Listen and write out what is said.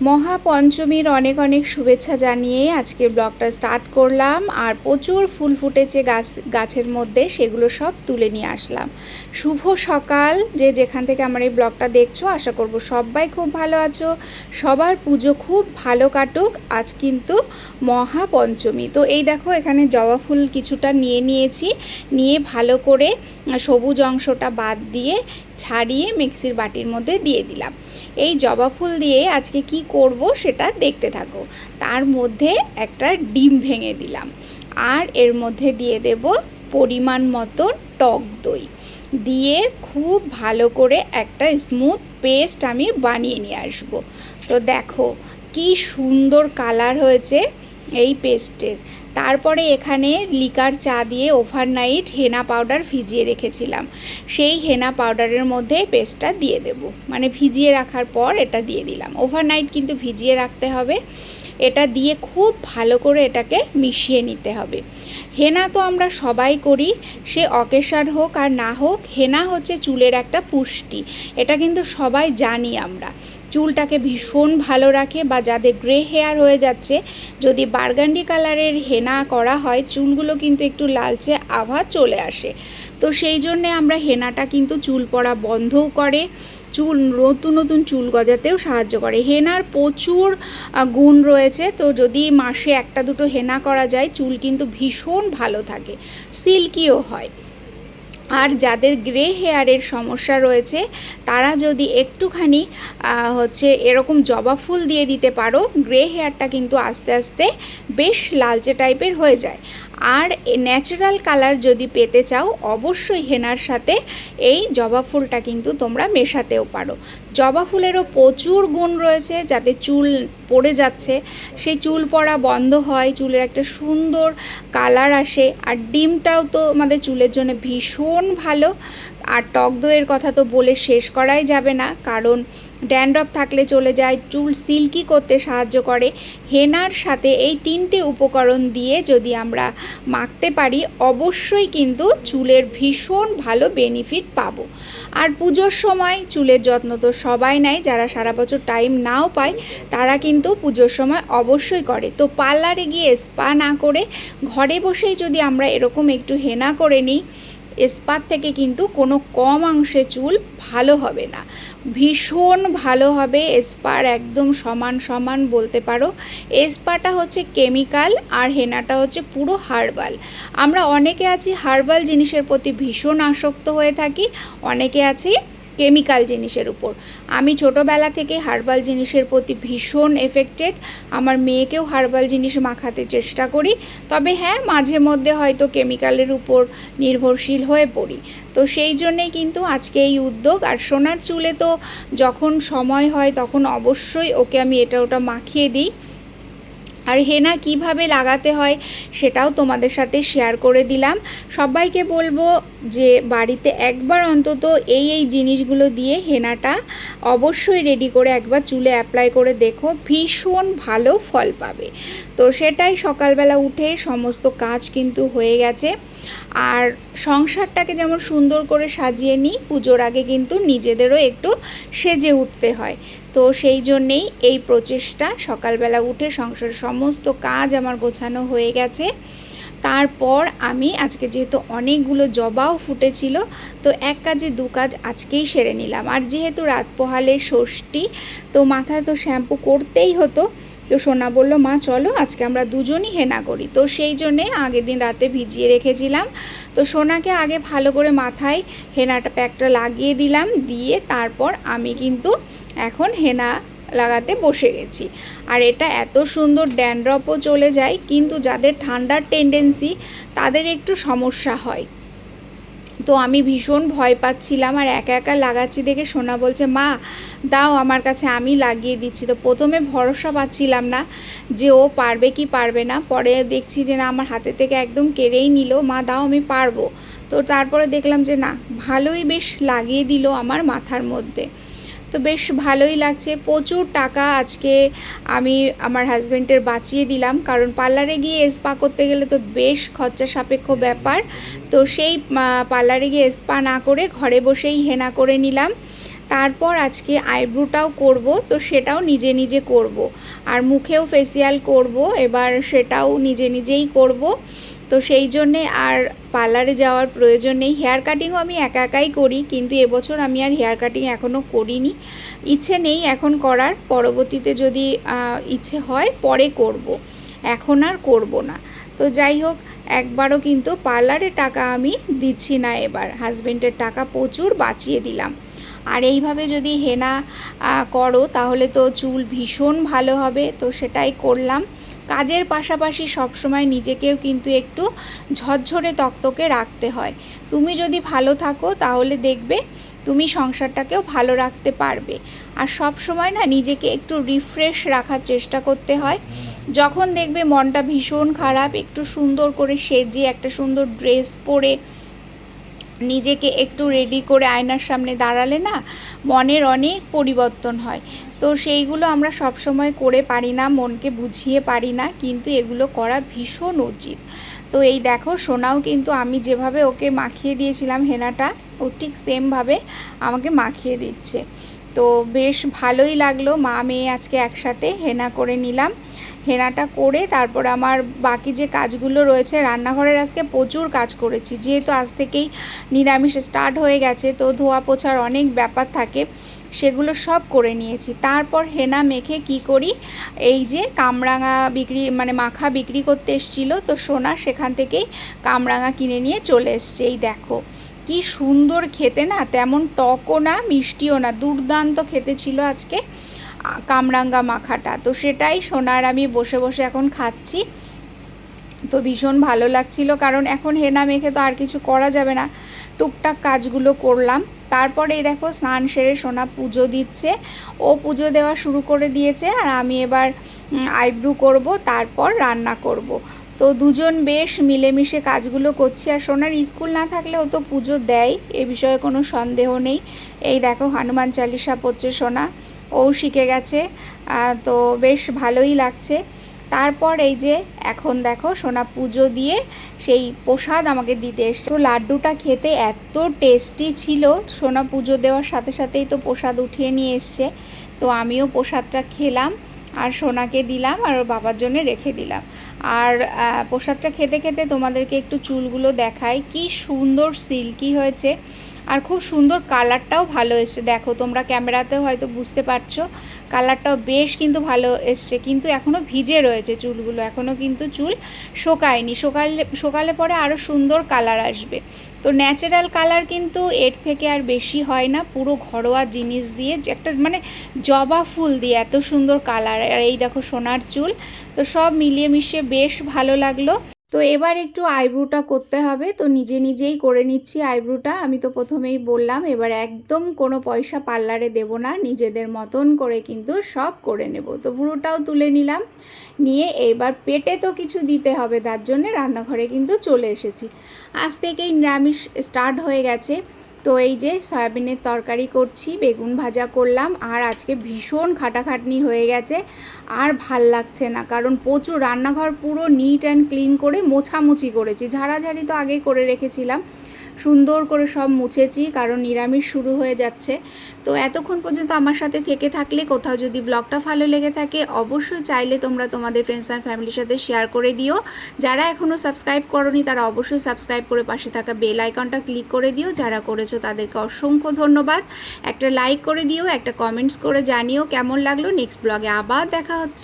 মহাপঞ্চমীর অনেক অনেক শুভেচ্ছা জানিয়ে আজকের ব্লগটা স্টার্ট করলাম। আর প্রচুর ফুল ফুটেছে গাছ, গাছের মধ্যে, সেগুলো সব তুলে নিয়ে আসলাম। শুভ সকাল। যে যেখান থেকে আমার এই ব্লগটা দেখছ, আশা করব সবাই খুব ভালো আছো। সবার পুজো খুব ভালো কাটুক। আজ কিন্তু মহাপঞ্চমী। তো এই দেখো, এখানে জবা ফুল কিছুটা নিয়ে নিয়েছি। নিয়ে ভালো করে সবুজ অংশটা বাদ দিয়ে ছাড়িয়ে মিক্সির বাটির মধ্যে দিয়ে দিলাম। এই জবা ফুল দিয়ে আজকে কি করব সেটা দেখতে থাকো। তার মধ্যে একটা ডিম ভেঙে দিলাম। আর এর মধ্যে দিয়ে দেব পরিমাণ মতো টক দই। দিয়ে খুব ভালো করে একটা স্মুথ পেস্ট আমি বানিয়ে নিয়ে আসব। তো দেখো কি সুন্দর কালার হয়েছে। এই পেস্টের। তারপরে এখানে লিকার চা দিয়ে ওভারনাইট হেনা পাউডার ভিজিয়ে রেখেছিলাম। সেই হেনা পাউডারের মধ্যে পেস্টটা দিয়ে দেব। মানে ভিজিয়ে রাখার পর এটা দিয়ে দিলাম। ওভারনাইট কিন্তু ভিজিয়ে রাখতে হবে। এটা দিয়ে খুব ভালো করে এটাকে মিশিয়ে নিতে হবে। হেনা তো আমরা সবাই করি, সে অকেশার হোক আর না হোক, হেনা হচ্ছে চুলের একটা পুষ্টি। এটা কিন্তু সবাই জানি আমরা। চুলটাকে ভীষণ ভালো রাখে বা যাদের গ্রে হেয়ার হয়ে যাচ্ছে, যদি বার্গান্ডি কালারের হেনা করা হয়, চুলগুলো কিন্তু একটু লালচে আভা চলে আসে। তো সেই জন্যে আমরা হেনাটা কিন্তু চুল পড়া বন্ধও করে, চুল নতুন নতুন চুল গজাতেও সাহায্য করে। হেনার প্রচুর গুণ রয়েছে। তো যদি মাসে একটা দুটো হেনা করা যায়, চুল কিন্তু ভীষণ ভালো থাকে। সিল্কিও হয়। আর যাদের গ্রে হেয়ারের সমস্যা রয়েছে, তারা যদি একটুখানি হচ্ছে এরকম জবা ফুল দিয়ে দিতে পারো গ্রে হেয়ারটা কিন্তু আস্তে আস্তে বেশ লালচে টাইপের হয়ে যায়। আর ন্যাচারাল কালার যদি পেতে চাও, অবশ্যই হেনার সাথে এই জবা ফুলটা কিন্তু তোমরা মেশাতেও পারো। জবা ফুলেরও প্রচুর গুণ রয়েছে, যাতে চুল পড়ে যাচ্ছে। সেই চুল পড়া বন্ধ হয়, চুলের একটা সুন্দর কালার আসে, আর ডিমটাও তো আমাদের চুলের জন্য ভীষণ ভালো। আর টক দইয়ের কথা তো বলে শেষ করাই যাবে না, কারণ ড্যান্ড্রফ থাকলে চলে যায়, চুল সিল্কি করতে সাহায্য করে। হেনার সাথে এই তিনটে উপকরণ দিয়ে যদি আমরা মাখতে পারি, অবশ্যই কিন্তু চুলের ভীষণ ভালো বেনিফিট পাবো। আর পুজোর সময় চুলের যত্ন তো সবাই নেয়, যারা সারা বছর টাইম নাও পায়, তারা কিন্তু পুজোর সময় অবশ্যই করে। তো পার্লারে গিয়ে স্পা না করে, ঘরে বসেই যদি আমরা এরকম একটু হেনা করে নিই স্পার থেকে কিন্তু কোনো কম অংশে চুল ভালো হবে না। ভীষণ ভালো হবে স্পার একদম সমান সমান বলতে পারো। স্পাটা হচ্ছে কেমিক্যাল আর হেনাটা হচ্ছে পুরো হার্বাল। আমরা অনেকে আছি হার্বাল জিনিসের প্রতি ভীষণ আসক্ত হয়ে থাকি, অনেকে আছি কেমিক্যাল জিনিসের উপর। আমি ছোটোবেলা থেকে হার্বাল জিনিসের প্রতি ভীষণ এফেক্টেড আমার মেয়েকেও হার্বাল জিনিস মাখাতে চেষ্টা করি। তবে হ্যাঁ মাঝে মধ্যে হয়তো কেমিক্যালের উপর নির্ভরশীল হয়ে পড়ি। তো সেই জন্যেই কিন্তু আজকে এই উদ্যোগ। আর সোনার চুলে তো যখন সময় হয় তখন অবশ্যই ওকে আমি এটা ওটা মাখিয়ে দিই। আর হেনা কীভাবে লাগাতে হয় সেটাও তোমাদের সাথে শেয়ার করে দিলাম। সবাইকে বলব যে বাড়িতে একবার অন্তত এই এই জিনিসগুলো দিয়ে হেনাটা অবশ্যই রেডি করে একবার চুলে অ্যাপ্লাই করে দেখো, ভীষণ ভালো ফল পাবে। তো সেটাই সকালবেলা উঠে সমস্ত কাজ কিন্তু হয়ে গেছে। আর সংসারটাকে যেমন সুন্দর করে সাজিয়ে নিই, পুজোর আগে কিন্তু নিজেদেরও একটু সেজে উঠতে হয়। তো সেই জন্যেই এই প্রচেষ্টা, সকালবেলা উঠে সংসারের সমস্ত কাজ আমার গোছানো হয়ে গেছে। তারপর আমি আজকে যেহেতু অনেকগুলো জবাও ফুটেছিল, তো এক কাজে দু কাজ আজকেই সেরে নিলাম। আর যেহেতু রাত পোহালে ষষ্ঠী, তো মাথায় তো শ্যাম্পু করতেই হতো তো সোনা বলল, মা, চলো, আজকে আমরা দুজনই হেনা করি। তো সেই জন্যে আগের দিন রাতে ভিজিয়ে রেখেছিলাম। তো সোনাকে আগে ভালো করে মাথায় হেনাটা প্যাকটা লাগিয়ে দিলাম, দিয়ে তারপর আমি কিন্তু এখন হেনা লাগাতে বসে গেছি। আর এটা এত সুন্দর ড্যান্ড্রপও চলে যায়, কিন্তু যাদের ঠান্ডার টেন্ডেন্সি তাদের একটু সমস্যা হয়। তো আমি ভীষণ ভয় পাচ্ছিলাম আর একা একা লাগাচ্ছি দেখে সোনা বলছে, মা, দাও আমার কাছে, আমি লাগিয়ে দিচ্ছি। তো প্রথমে ভরসা পাচ্ছিলাম না যে ও পারবে কি পারবে না। পরে দেখছি যে না, আমার হাতে থেকে একদম কেড়েই নিল, মা, দাও, আমি পারব। তো তারপরে দেখলাম যে না, ভালোই বেশ লাগিয়ে দিল আমার মাথার মধ্যে। তো বেশ ভালোই লাগছে। প্রচুর টাকা আজকে আমি আমার হাজব্যান্ডের বাঁচিয়ে দিলাম। কারণ পার্লারে গিয়ে স্পা করতে গেলে তো বেশ খরচা সাপেক্ষ ব্যাপার। তো সেই পার্লারে গিয়ে স্পা না করে ঘরে বসেই হেনা করে নিলাম। তারপর আজকে আইব্রোটাও করব, তো সেটাও নিজে নিজে করব। আর মুখেও ফেসিয়াল করব, এবার সেটাও নিজে নিজেই করব। তো সেই জন্যে আর পার্লারে যাওয়ার প্রয়োজন নেই। হেয়ার কাটিংও আমি একা একাই করি, কিন্তু এবছর আমি আর হেয়ার কাটিং এখনও করিনি। ইচ্ছে নেই এখন করার, পরবর্তীতে যদি ইচ্ছে হয় পরে করব। এখন আর করব না। তো যাই হোক, একবারও কিন্তু পার্লারে টাকা আমি দিচ্ছি না এবার। হাজবেন্ডের টাকা প্রচুর বাঁচিয়ে দিলাম। আর এইভাবে যদি হেনা করো, তাহলে তো চুল ভীষণ ভালো হবে। তো সেটাই করলাম। কাজের পাশাপাশি সবসময় নিজেকেও কিন্তু একটু ঝরঝরে তক্তকে রাখতে হয়। তুমি যদি ভালো থাকো, তাহলে দেখবে তুমি সংসারটাকেও ভালো রাখতে পারবে। আর সব সময় না নিজেকে একটু রিফ্রেশ রাখার চেষ্টা করতে হয়। যখন দেখবে মনটা ভীষণ খারাপ, একটু সুন্দর করে সেজে, একটা সুন্দর ড্রেস পরে নিজেকে একটু রেডি করে আয়নার সামনে দাঁড়ালে না মনের অনেক পরিবর্তন হয়। তো সেইগুলো আমরা সব সময় করে পারি না, মনকে বুঝিয়ে পারি না, কিন্তু এগুলো করা ভীষণ উচিত। তো এই দেখো, সোনাও কিন্তু আমি যেভাবে ওকে মাখিয়ে দিয়েছিলাম হেনাটা, ও ঠিক সেমভাবে আমাকে মাখিয়ে দিচ্ছে। তো বেশ ভালোই লাগল, মা মেয়ে আজকে একসাথে হেনা করে নিলাম। হেনাটা করে তারপর আমার বাকি যে কাজগুলো রয়েছে, রান্নাঘরের আজকে প্রচুর কাজ করেছি। যেহেতু আজ থেকেই নিরামিষ স্টার্ট হয়ে গেছে, তো ধোয়া পোছার অনেক ব্যাপার থাকে। সেগুলো সব করে নিয়েছি। তারপর হেনা মেখে কি করি, এই যে কামরাঙা বিক্রি মানে মাখা বিক্রি করতে এসছিল, তো সোনা সেখান থেকেই কামরাঙা কিনে নিয়ে চলে এসছে। এই দেখো, কি সুন্দর খেতে না, তেমন টকও না, মিষ্টিও না, দুর্দান্ত খেতে ছিল আজকে কামরাঙ্গা মাখাটা। তো সেটাই সোনার আমি বসে বসে এখন খাচ্ছি। তো ভীষণ ভালো লাগছিল, কারণ এখন হেনা মেখে তো আর কিছু করা যাবে না। টুকটাক কাজগুলো করলাম। তারপরে দেখো স্নান সেরে সোনা পুজো দিচ্ছে। ও পুজো দেওয়া শুরু করে দিয়েছে আর আমি এবার আইব্রু করব, তারপর রান্না করব। তো দুজন বেশ মিলেমিশে কাজগুলো করছি। আর সোনার স্কুল না থাকলে ও তো পুজো দেয়, এ বিষয়ে কোনো সন্দেহ নেই। এই দেখো হনুমান চালিসা পড়ছে সোনা, ও শিখে গেছে। তো বেশ ভালোই লাগছে। তারপর এই যে এখন দেখো সোনা পুজো দিয়ে সেই প্রসাদ আমাকে দিতে এসছে। তো লাড্ডুটা খেতে এত টেস্টি ছিল, সোনা পুজো দেওয়ার সাথে সাথেই তো প্রসাদ উঠিয়ে নিয়ে এসছে। তো আমিও প্রসাদটা খেলাম আর সোনাকে দিলাম আর ওর বাবার জন্য রেখে দিলাম। আর প্রসাদটা খেতে খেতে তোমাদেরকে একটু চুলগুলো দেখাই। কি সুন্দর সিল্কি হয়েছে। আর খুব সুন্দর কালারটাও ভালো এসছে। দেখো, তোমরা ক্যামেরাতেও হয়তো বুঝতে পারছ, কালারটাও বেশ কিন্তু ভালো এসছে। কিন্তু এখনও ভিজে রয়েছে চুলগুলো এখনও কিন্তু চুল শোকায়নি। সকালে সকালে পরে আরও সুন্দর কালার আসবে। তো ন্যাচারাল কালার কিন্তু এর থেকে আর বেশি হয় না, পুরো ঘরোয়া জিনিস দিয়ে একটা মানে জবা ফুল দিয়ে এত সুন্দর কালার আর এই দেখো সোনার চুল, তো সব মিলিয়ে মিশিয়ে বেশ ভালো লাগল। তো এবার একটু আইব্রুটা করতে হবে। তো নিজে নিজেই করে নিচ্ছি আইব্রুটা। আমি তো প্রথমেই বললাম, এবার একদম কোনো পয়সা পার্লারে দেব না। নিজেদের মতন করে কিন্তু সব করে নেব। তো ভুরুটাও তুলে নিলাম। নিয়ে এবার পেটে তো কিছু দিতে হবে, তার জন্যে রান্নাঘরে কিন্তু চলে এসেছি। আজ থেকেই নিরামিষ স্টার্ট হয়ে গেছে। তো এই যে সয়াবিনের তরকারি করছি, বেগুন ভাজা করলাম, আর আজকে ভীষণ খাটাখাটনি হয়ে গেছে, আর ভালো লাগছে না, কারণ প্রচুর রান্নাঘর পুরো নিট অ্যান্ড ক্লিন করে মোছামুছি করেছি, ঝাড়াঝাড়ি তো আগেই করে রেখেছিলাম। সুন্দর করে সব মুছেছি, কারণ নিরামিষ শুরু হয়ে যাচ্ছে। তো এতক্ষণ পর্যন্ত আমার সাথে থেকে থাকলে, কোথাও যদি ব্লগটা ভালো লেগে থাকে, অবশ্যই চাইলে তোমরা তোমাদের ফ্রেন্ডস অ্যান্ড ফ্যামিলির সাথে শেয়ার করে দিও। যারা এখনও সাবস্ক্রাইব করনি, তারা অবশ্যই সাবস্ক্রাইব করে পাশে থাকা বেল আইকনটা ক্লিক করে দিও। যারা করেছ, তাদেরকে অসংখ্য ধন্যবাদ। একটা লাইক করে দিও, একটা কমেন্টস করে জানিও কেমন লাগল। নেক্সট ব্লগে আবার দেখা হচ্ছে।